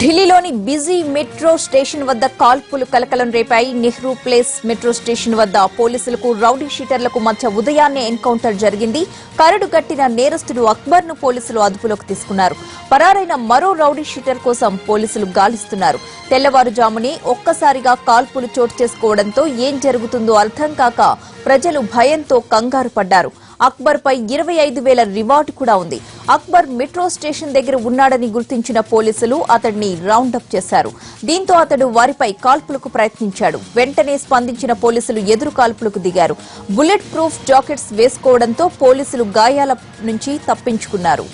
ఢిల్లీలోని busy metro station వద్ద కాల్పులు కలకలం రేపాయి. నెహ్రూ ప్లేస్ మెట్రో స్టేషన్ వద్ద పోలీసులకు రౌడీ షీటర్లకు మధ్య ఉదయాన్నే ఎన్కౌంటర్ జరిగింది. కరడు కట్టిన నేరస్తుడు అక్బర్ను పోలీసులు అదుపులోకి తీసుకున్నారు. పరారైన మరో రౌడీ షీటర్ కోసం పోలీసులు గాలిస్తున్నారు. తెల్లవారుజామునే ఒక్కసారిగా కాల్పులు చోటు చేసుకోవడంతో ఏం జరుగుతుందో అర్థం కాక ప్రజలు భయంతో కంగారు పడ్డారు. అక్బర్ పై ఇరవై ఐదు వేల రివార్డు కూడా ఉంది. అక్బర్ మెట్రో స్టేషన్ దగ్గర ఉన్నాడని గుర్తించిన పోలీసులు అతడిని రౌండప్ చేశారు. దీంతో అతడు వారిపై కాల్పులకు ప్రయత్నించాడు. వెంటనే స్పందించిన పోలీసులు ఎదురు కాల్పులకు దిగారు. బుల్లెట్ ప్రూఫ్ జాకెట్స్ వేసుకోవడంతో పోలీసులు గాయాల నుంచి తప్పించుకున్నారు.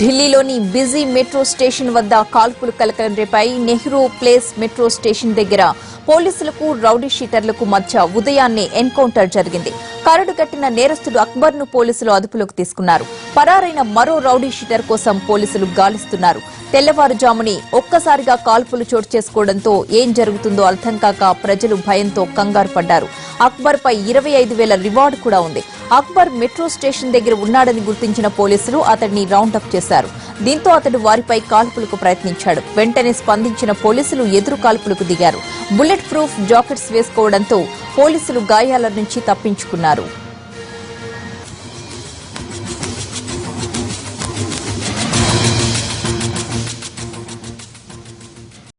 ఢిల్లీలోని బిజీ మెట్రో స్టేషన్ వద్ద కాల్పులు కలకలం రేపై నెహ్రూ ప్లేస్ మెట్రో స్టేషన్ దగ్గర పోలీసులకు రౌడీ షీటర్లకు మధ్య ఉదయాన్నే ఎన్కౌంటర్ జరిగింది. కరడు కట్టిన నేరస్తుడు అక్బర్ను పోలీసులు అదుపులోకి తీసుకున్నారు. పరారైన మరో రౌడీ షీటర్ కోసం పోలీసులు గాలిస్తున్నారు. తెల్లవారుజాముని ఒక్కసారిగా కాల్పులు చోటు చేసుకోవడంతో ఏం జరుగుతుందో అర్థం కాక ప్రజలు భయంతో కంగారు పడ్డారు. అక్బర్ పై ఇరవై ఐదు వేల రివార్డు కూడా ఉంది. అక్బర్ మెట్రో స్టేషన్ దగ్గర ఉన్నాడని గుర్తించిన పోలీసులు అతడిని రౌండప్ చేశారు. దీంతో అతడు వారిపై కాల్పులకు ప్రయత్నించాడు. వెంటనే స్పందించిన పోలీసులు ఎదురు కాల్పులకు దిగారు. బుల్లెట్ ప్రూఫ్ జాకెట్స్ వేసుకోవడంతో పోలీసులు గాయాల నుంచి తప్పించుకున్నారు.